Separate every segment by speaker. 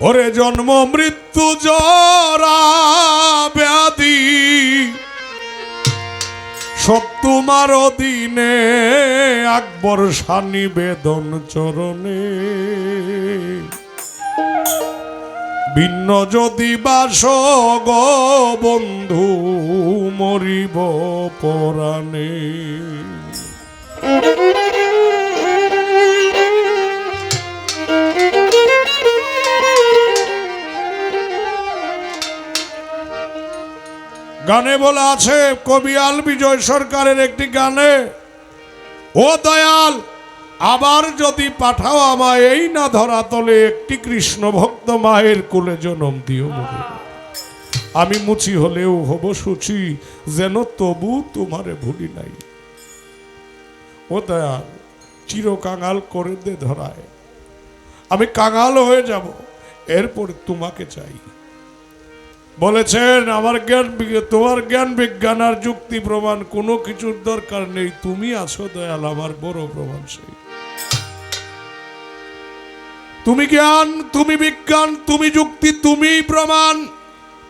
Speaker 1: ওরে জন্ম, মৃত্যু, জরা, ব্যাধি। সব তোমার দিনে আকবর সানি বেদন চরণে। ভিন্ন যদি বাস গো বন্ধু, মরিব পরাণে। গানে বলা আছে কবিয়াল বিজয় সরকারের একটি গানে, ও দয়াল, আবার যদি পাঠাও আমায়, এই না ধরা তলে একটি কৃষ্ণ ভক্ত মায়ের কোলে জনম দিও আমি মুচি হলেও হব সুচি, যেন তবু তোমারে ভুলি নাই। ও দয়াল, চির কাঙাল করে দে ধরায়। আমি কাঙাল হয়ে যাব, এরপর তোমাকে চাই। বলেছেন, আমার জ্ঞান তোমার জ্ঞান বিজ্ঞান আর যুক্তি প্রমাণ, কোনো কিছুর দরকার নেই। তুমি আছো দয়াল, আমার বড় প্রমাণ সেই। তুমি জ্ঞান, তুমি বিজ্ঞান, তুমি যুক্তি, তুমি প্রমাণ।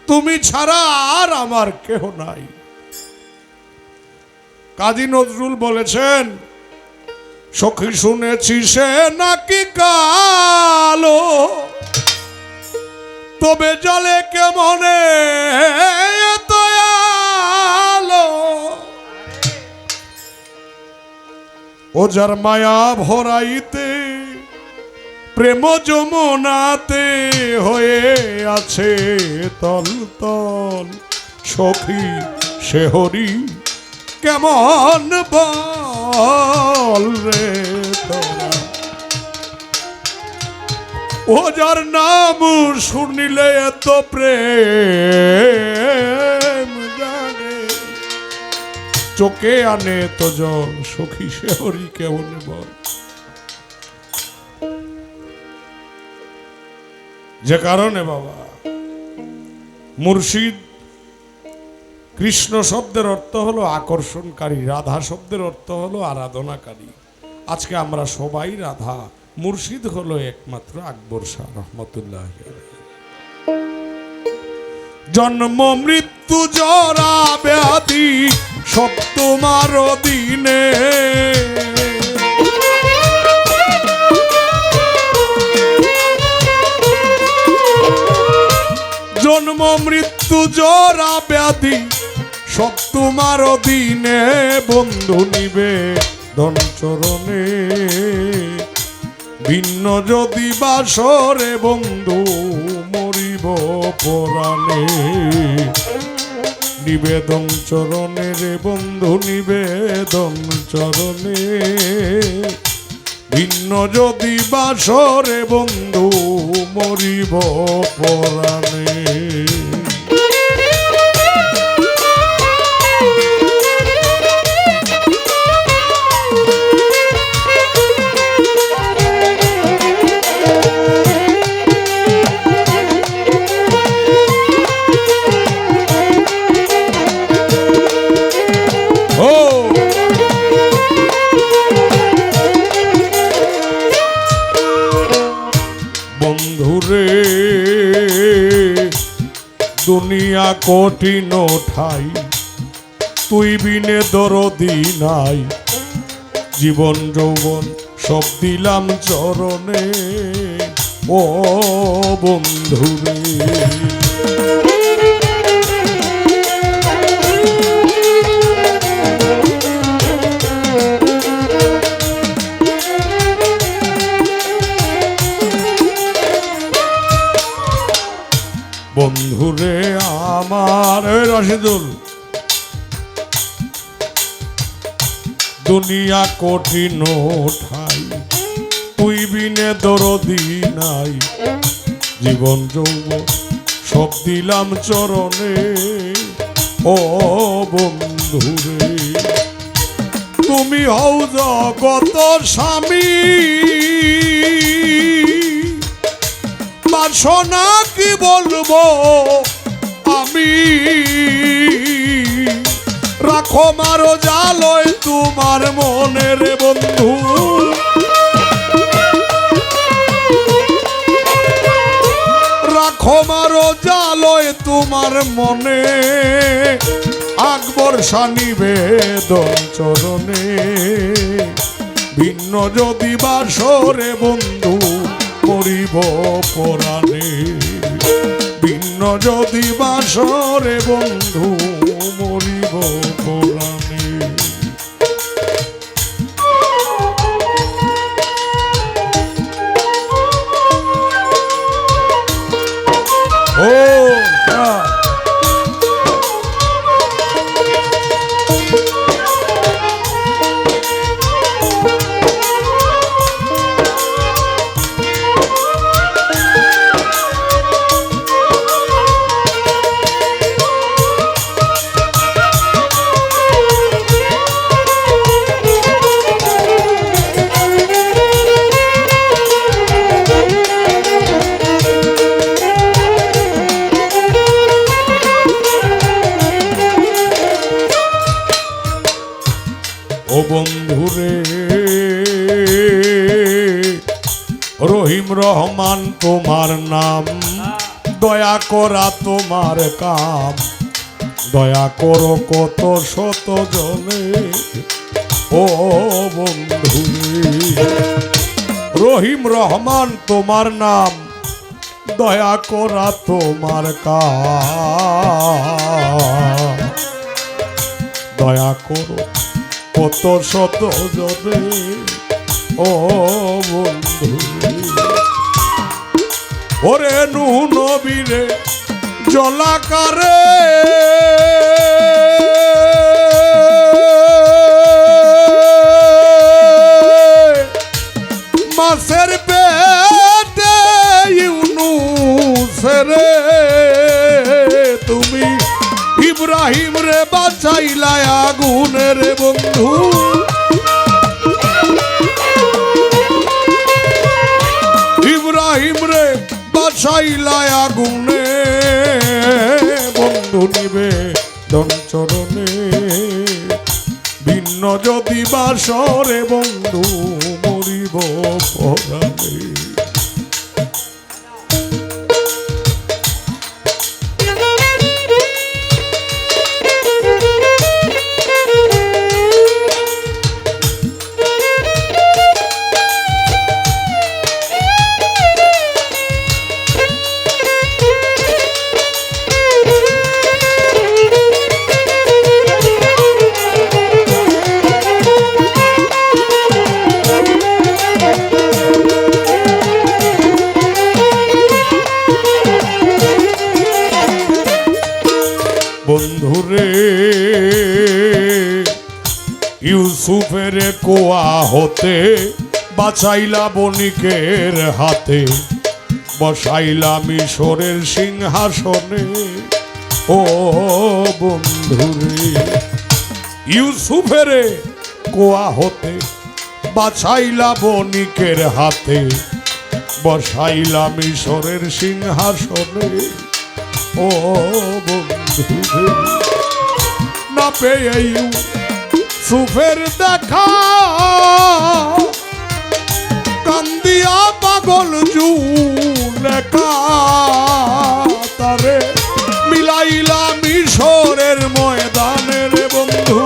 Speaker 1: তুমি ছাড়া আর আমার কেহ নাই। কাজী নজরুল বলেছেন, সখী শুনেছি সে নাকি কালো তবে জলে কেমনে ও যার মায়া ভরাইতে, প্রেম যমুনাতে হয়ে আছে তল তল। সখী শেহরি কেমন বল রে তোরা? ও যার নাম শুনিলে এত প্রেম জানে। চোখে আনে তো জল সখী শেহরি কেমন বল যে কারণে বাবা, মুর্শিদ কৃষ্ণ শব্দের অর্থ হলো আকর্ষণকারী, রাধা শব্দের অর্থ হলো আরাধনাকারী। আজকে আমরা সবাই রাধা মুর্শিদ হলো একমাত্র আকবর শাহ রহমতুল্লাহ জন্ম, মৃত্যু, জরা, ব্যাধি, সব তোমার দিনে জন্ম, মৃত্যু, জরা, ব্যাধি, সব তোমার দিনে বন্ধু নিবে চরণে। ভিন্ন যদি বাসরে বন্ধু মরিব পরাণে। নিবেদন চরণে রে বন্ধু, নিবেদন চরণে। ভিন্ন যদি বাসরে বন্ধু মরিব পরাণে। দুনিয়া কঠিন ঠাই, তুই বিনে দরদি নাই। জীবন যৌবন সব দিলাম চরণে, ও বন্ধুরে বন্ধুরে আমার। রশিদুল। দুনিয়া কঠিন ঠাই তুই বিনে দরদি নাই। জীবন যৌব সব দিলাম চরণে, ও বন্ধুরে তুমি হও জগত স্বামী। বাসনা কি বলব? আমি। রাখো মারো জালয় তোমার মনের বন্ধু। রাখো মারো জালয় তোমার মনে। আকবর সানিবেদন চরণে। ভিন্ন যদি বাসরে বন্ধু করিব পরাণে। যদি বাসরে বন্ধু মরিব পরাণে ও বন্ধুরে, রহিম রহমান, তোমার নাম। দয়া করা তোমার কাম। দয়া করো কত শত জনে ও বন্ধু রহিম রহমান, তোমার নাম। দয়া করা তোমার কাম। দয়া করো কত শত জনে ও বন্ধু। ওরে নু নবীরে, জলাকারে। মাসের পেটে ইউনুসরে তুমি ইব্রাহিম রে বাঁচাইলা আগুনের বন্ধু বন্ধু নিবে ভিন্ন যদি বাসরে বন্ধু মরিব পরাণে। ইউসুফের কোয়া হতে বাঁচাইলা বণিকের হাতে, বসাইলা মিশরের সিংহাসনে। ও বন্ধুরে, ইউসুফের কোয়া হতে বাছাইলা বণিকের হাতে, বসাইলা মিশরের সিংহাসনে। ও বন্ধু না পেয়ে সুফের দেখা। কান্দিয়া পাগল জু লেখা তারে মিলাইলা মিশরের ময়দানের বন্ধু।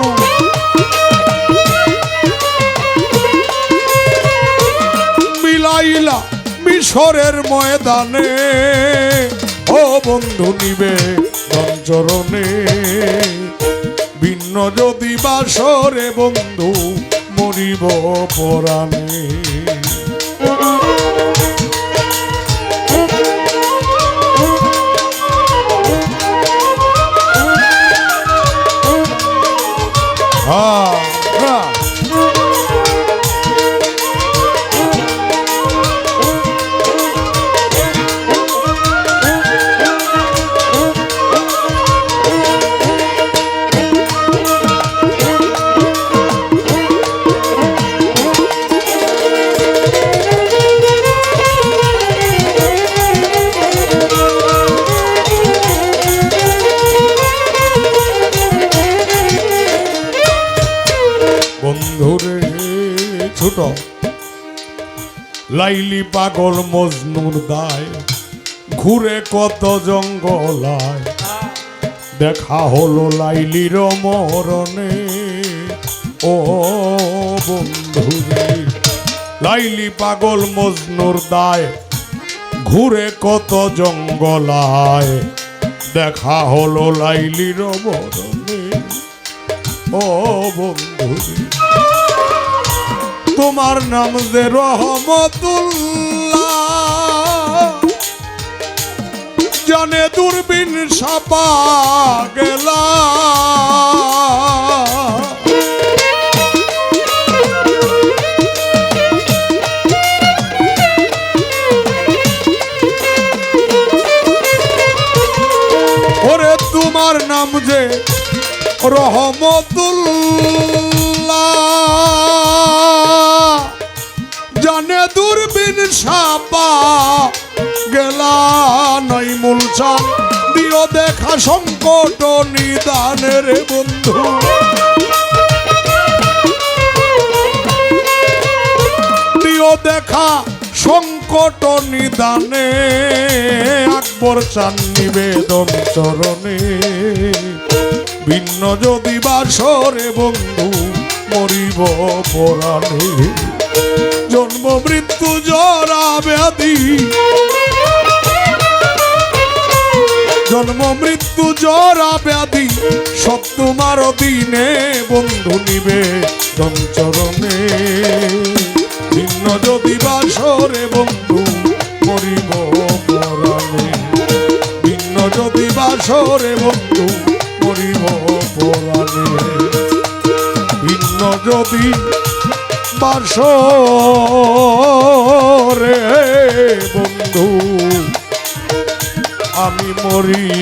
Speaker 1: মিলাইলা মিশরের ময়দানে, ও বন্ধু নিবে চরণে। ভিন্ন যদি বাসরে বন্ধু মরিব পরাণে। লাইলি পাগল মজনুর দায়, ঘুরে কত জঙ্গলায়। দেখা হলো লাইলির মরণে, ও বন্ধু লাইলি পাগল মজনুর দায়, ঘুরে কত জঙ্গলায়। দেখা হলো লাইলির মরণে, ও বন্ধু তোমার নাম যে রহমতুল্লাহ। জানে দূরবীন সাপা গেলা। ওরে তোমার নাম যে রহমতুল্লাহ। জানে দূরবীন সাপা, গেলা নাই মূলচান দিও দেখা সংকট নিদানের বন্ধু। দিও দেখা সংকট নিদানে, আকবর চান নিবেদন চরণে। ভিন্ন যদি বাসরে বন্ধু, মরিব পরাণে। জন্ম মৃত্যু জরা ব্যাধি জন্ম মৃত্যু জরা ব্যাধি সব তোমার দিনে বন্ধু নিবে চরণে ভিন্ন যদি বাসরে বন্ধু মরিব পরাণে। ভিন্ন যদি বাসরে বন্ধু মরিব পরাণে। ভিন্ন যদি বাসরে বন্ধু আমি মরিব